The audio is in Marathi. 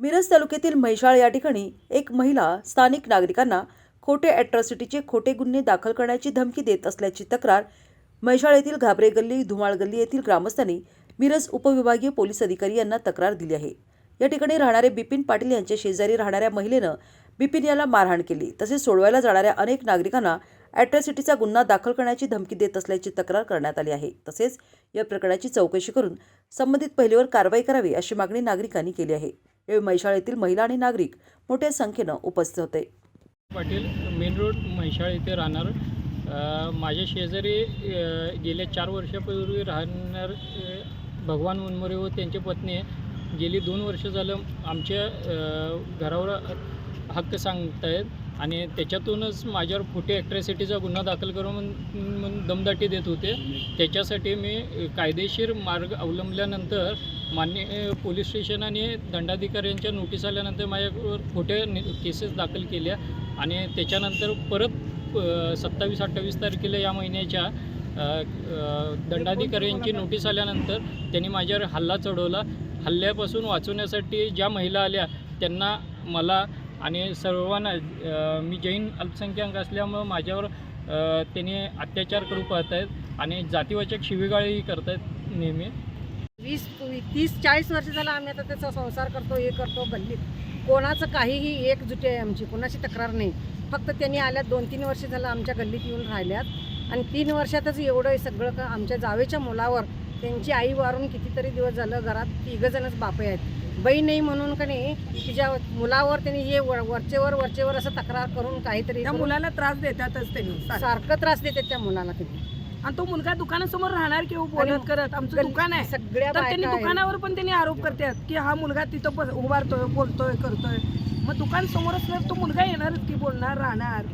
मिरज तालुक्यातील म्हैसाळ या ठिकाणी एक महिला स्थानिक नागरिकांना खोटे अॅट्रॉसिटीचे खोटे गुन्हे दाखल करण्याची धमकी देत असल्याची तक्रार म्हैसाळ येथील घाबरे गल्ली धुमाळ गल्ली येथील ग्रामस्थांनी मिरज उपविभागीय पोलीस अधिकारी यांना तक्रार दिली आहे. या ठिकाणी राहणारे बिपिन पाटील यांच्या शेजारी राहणाऱ्या महिलेनं बिपिन याला मारहाण केली. तसेच सोडवायला जाणाऱ्या अनेक नागरिकांना अॅट्रॉसिटीचा गुन्हा दाखल करण्याची धमकी देत असल्याची तक्रार करण्यात आली आहे. तसेच या प्रकरणाची चौकशी करून संबंधित पहिलेवर कारवाई करावी अशी मागणी नागरिकांनी केली आहे. यावेळी म्हैसाळ महिला आणि नागरिक मोठ्या संख्येनं उपस्थित होते. पाटील मेन रोड म्हैसाळ येथे राहणार. माझ्या शेजारी गेल्या चार वर्षापूर्वी राहणार भगवान मुनमोरे व त्यांची पत्नी गेली दोन वर्ष झालं आमच्या घरावर हक्क सांगतायत आणि त्याच्यातूनच माझ्यावर खोटी ॲट्रॅसिटीचा गुन्हा दाखल करून म्हणून दमदाटी देत होते. त्याच्यासाठी मी कायदेशीर मार्ग अवलंबल्यानंतर मान्य पोलीस स्टेशन आणि दंडाधिकाऱ्यांच्या नोटीस आल्यानंतर माझ्यावर खोट्या केसेस दाखल केल्या आणि त्याच्यानंतर परत सत्तावीस अठ्ठावीस तारखेला या महिन्याच्या दंडाधिकाऱ्यांची नोटीस आल्यानंतर त्यांनी माझ्यावर हल्ला चढवला. हल्ल्यापासून वाचवण्यासाठी ज्या महिला आल्या त्यांना मला आणि सर्वांना मी जैन अल्पसंख्याक असल्यामुळं माझ्यावर त्याने त्यांनी अत्याचार करू पाहत आहेत आणि जातीवाचक शिवीगाळी करत आहेत नेहमी. वीस तीस चाळीस वर्ष झालं आम्ही आता त्याचा संसार करतो हे करतो गल्लीत. कोणाचं काहीही एकजुटी आहे आमची कोणाची तक्रार नाही. फक्त त्यांनी आल्यात दोन तीन वर्ष झालं आमच्या गल्लीत येऊन राहिल्यात. आणि तीन वर्षातच एवढं हे सगळं का आमच्या जावेच्या मुलावर त्यांची आई वारून कितीतरी दिवस झालं घरात तिघंजणच बापे आहेत. बाई नाही म्हणून का नाही तिच्या मुलावर त्यांनी हे वर वरचेवर वरचेवर असं तक्रार करून काहीतरी त्या मुलाला त्रास देतातच त्यांनी. सारखं. सारखं त्रास देतात त्या मुलाला त्यांनी. आणि तो मुलगा दुकानासमोर राहणार किंवा आणि बोलत करत? आमचं दुकान आहे. सगळ्या तर त्यांनी. दुकानावर पण त्यांनी आरोप करतात की हा मुलगा तिथं उभारतोय बोलतोय करतोय. मग दुकान समोरच तो मुलगा येणारच की बोलणार राहणार?